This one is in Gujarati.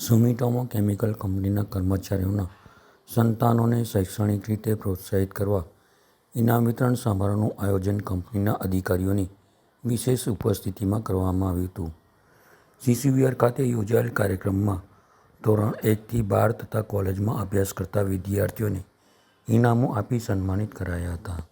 સુમિટોમો કેમિકલ કંપનીના કર્મચારીઓના સંતાનોને શૈક્ષણિક રીતે પ્રોત્સાહિત કરવા, ઇનામ વિતરણ સમારોહનું આયોજન કંપનીના અધિકારીઓની વિશેષ ઉપસ્થિતિમાં કરવામાં આવ્યું હતું સીસીવીઆર ખાતે યોજાયેલ કાર્યક્રમમાં ધોરણ એકથી બાર તથા કોલેજમાં અભ્યાસ કરતા વિદ્યાર્થીઓને ઇનામો આપી સન્માનિત કરાયા હતા